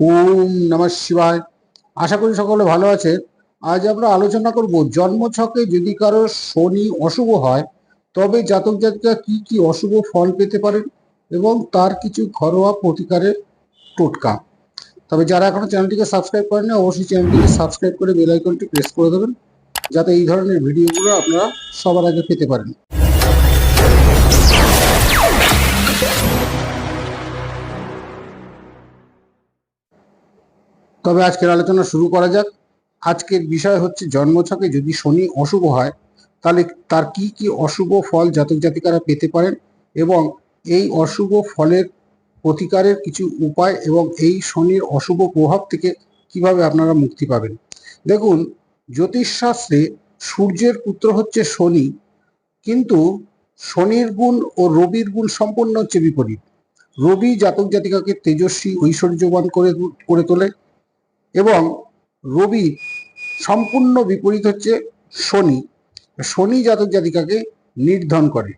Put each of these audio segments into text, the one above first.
ওম নমঃ শিবায়। আশা করি সকলে ভালো আছে। আজ আমরা আলোচনা করব জন্মছকে যদি কারও শনি অশুভ হয়, তবে জাতক জাতিকা কি কি অশুভ ফল পেতে পারেন এবং তার কিছু ঘরোয়া প্রতিকারের টোটকা। তবে যারা এখনও চ্যানেলটিকে সাবস্ক্রাইব করেনি অবশ্যই চ্যানেলটিকে সাবস্ক্রাইব করে বেল আইকনটি প্রেস করে দেবেন, যাতে এই ধরনের ভিডিওগুলো আপনারা সবার আগে পেতে পারেন। তবে আজকের আলোচনা শুরু করা যাক। আজকের বিষয় হচ্ছে জন্মছকে যদি শনি অশুভ হয়, তাহলে তার কি কি অশুভ ফল জাতক জাতিকারা পেতে পারেন এবং এই অশুভ ফলের প্রতিকারের কিছু উপায় এবং এই শনির অশুভ প্রভাব থেকে কীভাবে আপনারা মুক্তি পাবেন? দেখুন, জ্যোতিষশাস্ত্রে সূর্যের পুত্র হচ্ছে শনি, কিন্তু শনির গুণ ও রবির গুণ সম্পূর্ণ হচ্ছে বিপরীত। রবি জাতক জাতিকাকে তেজস্বী ঐশ্বর্যবান করে করে তোলে এবং রবি সম্পূর্ণ বিপরীত হচ্ছে শনি। শনি জাতক জাতিকাকে নির্ধন করে।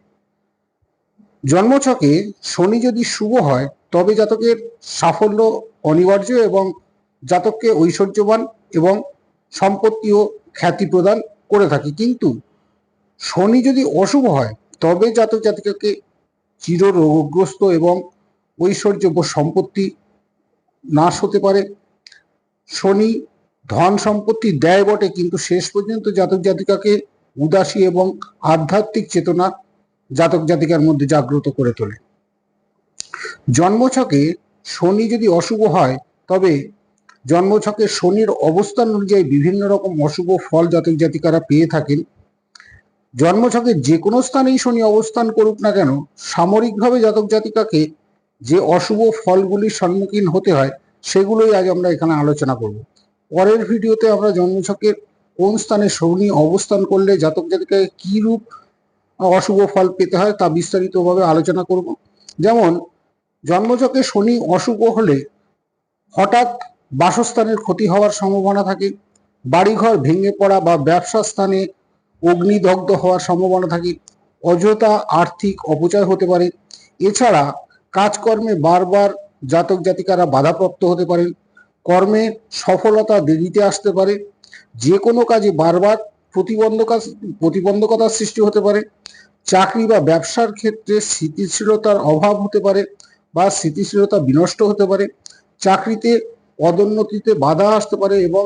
জন্মছকে শনি যদি শুভ হয়, তবে জাতকের সাফল্য অনিবার্য এবং জাতককে ঐশ্বর্যবান এবং সম্পত্তি ও খ্যাতি প্রদান করে থাকে। কিন্তু শনি যদি অশুভ হয়, তবে জাতক জাতিকাকে চির রোগগ্রস্ত এবং ঐশ্বর্য সম্পত্তি নাশ হতে পারে। শনি ধন সম্পত্তি দেয় বটে, কিন্তু শেষ পর্যন্ত জাতক জাতিকাকে উদাসী এবং আধ্যাত্মিক চেতনা জাতক জাতিকার মধ্যে জাগ্রত করে তোলে। জন্মছকে শনি যদি অশুভ হয়, তবে জন্মছকে শনির অবস্থান অনুযায়ী বিভিন্ন রকম অশুভ ফল জাতক জাতিকারা পেয়ে থাকেন। জন্মছকে যে কোনো স্থানেই শনি অবস্থান করুক না কেন, সামরিকভাবে জাতক জাতিকাকে যে অশুভ ফলগুলির সম্মুখীন হতে হয় সেগুলোই আজ আমরা এখানে আলোচনা করব। পরের ভিডিওতে আমরা জন্মছকের কোন স্থানে শনি অবস্থান করলে জাতক জাতিকাকে কি রূপ অশুভ ফল পেতে হয় তা বিস্তারিতভাবে আলোচনা করব। যেমন, জন্মছকে শনি অশুভ হলে হঠাৎ বাসস্থানের ক্ষতি হওয়ার সম্ভাবনা থাকে, বাড়িঘর ভেঙে পড়া বা ব্যবসা স্থানে অগ্নিদগ্ধ হওয়ার সম্ভাবনা থাকে, অযথা আর্থিক অপচয় হতে পারে। এছাড়া কাজকর্মে বারবার জাতক জাতিকারা বাধাপ্রাপ্ত হতে পারেন, কর্মে সফলতা দেরিতে আসতে পারে যে কোনো কাজে বারবার প্রতিবন্ধকা প্রতিবন্ধকতার সৃষ্টি হতে পারে, চাকরি বা ব্যবসার ক্ষেত্রে স্থিতিশীলতার অভাব হতে পারে বা স্থিতিশীলতা বিনষ্ট হতে পারে, চাকরিতে পদোন্নতিতে বাধা আসতে পারে এবং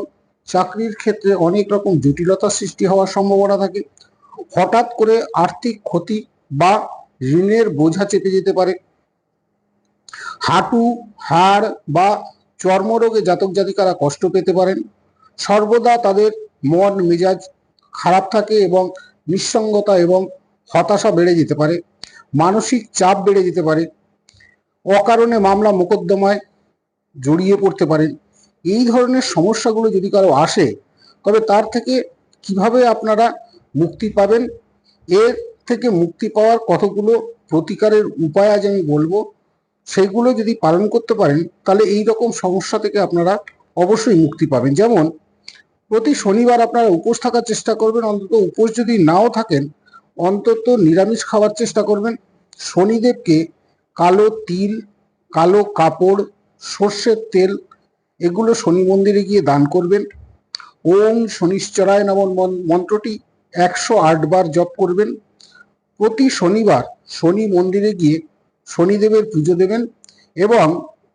চাকরির ক্ষেত্রে অনেক রকম জটিলতার সৃষ্টি হওয়ার সম্ভাবনা থাকে, হঠাৎ করে আর্থিক ক্ষতি বা ঋণের বোঝা চেপে যেতে পারে হাঁটু, হাড় বা চর্মরোগে জাতক জাতিকারা কষ্ট পেতে পারেন। সর্বদা তাদের মন মেজাজ খারাপ থাকে এবং নিঃসঙ্গতা এবং হতাশা বেড়ে যেতে পারে, মানসিক চাপ বেড়ে যেতে পারে, অকারণে মামলা মোকদ্দমায় জড়িয়ে পড়তে পারেন এই ধরনের সমস্যাগুলো যদি কারও আসে, তবে তার থেকে কীভাবে আপনারা মুক্তি পাবেন? এর থেকে মুক্তি পাওয়ার কতগুলো প্রতিকারের উপায় আজ আমি বলব। সেইগুলো যদি পালন করতে পারেন, তাহলে এই রকম সমস্যা থেকে আপনারা অবশ্যই মুক্তি পাবেন। যেমন, প্রতি শনিবার আপনারা উপোস থাকার চেষ্টা করবেন, অন্তত উপোস যদি নাও থাকেন, অন্তত নিরামিষ খাওয়ার চেষ্টা করবেন। শনিদেবকে কালো তিল, কালো কাপড়, সর্ষের তেল, এগুলো শনি মন্দিরে গিয়ে দান করবেন। ওম শনিশ্চরায় নমন মন্ত্রটি একশো আট বার জপ করবেন। প্রতি শনিবার শনি মন্দিরে গিয়ে শনিদেবের পুজো দেবেন এবং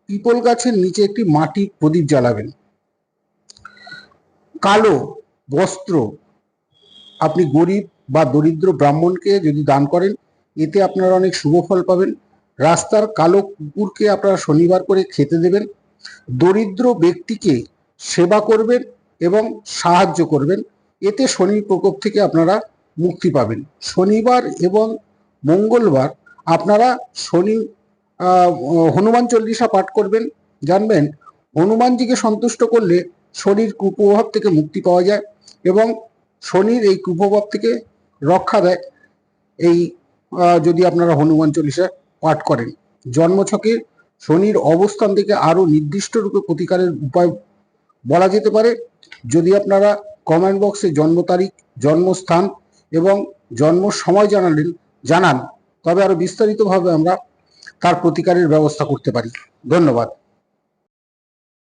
পিপল গাছের নিচে একটি মাটির প্রদীপ জ্বালাবেন। কালো বস্ত্র আপনি গরিব বা দরিদ্র ব্রাহ্মণকে যদি দান করেন, এতে আপনারা অনেক শুভ ফল পাবেন। রাস্তার কালো কুকুরকে আপনারা শনিবার করে খেতে দেবেন। দরিদ্র ব্যক্তিকে সেবা করবেন এবং সাহায্য করবেন। এতে শনির প্রকোপ থেকে আপনারা মুক্তি পাবেন। শনিবার এবং মঙ্গলবার আপনারা শনি হনুমান চল্লিশা পাঠ করবেন, জানবেন হনুমানজিকে সন্তুষ্ট করলে শনির কুপ্রভাব থেকে মুক্তি পাওয়া যায় এবং শনির এই কুপ্রভাব থেকে রক্ষা দেয় এই যদি আপনারা হনুমান চল্লিশা পাঠ করেন। জন্মছকে শনির অবস্থান থেকে আরও নির্দিষ্ট রূপে প্রতিকারের উপায় বলা যেতে পারে। যদি আপনারা কমেন্ট বক্সে জন্ম তারিখ, জন্মস্থান এবং জন্ম সময় জানালেন, জানান তবে আরও বিস্তারিতভাবে আমরা তার প্রতিকারের ব্যবস্থা করতে পারি। ধন্যবাদ।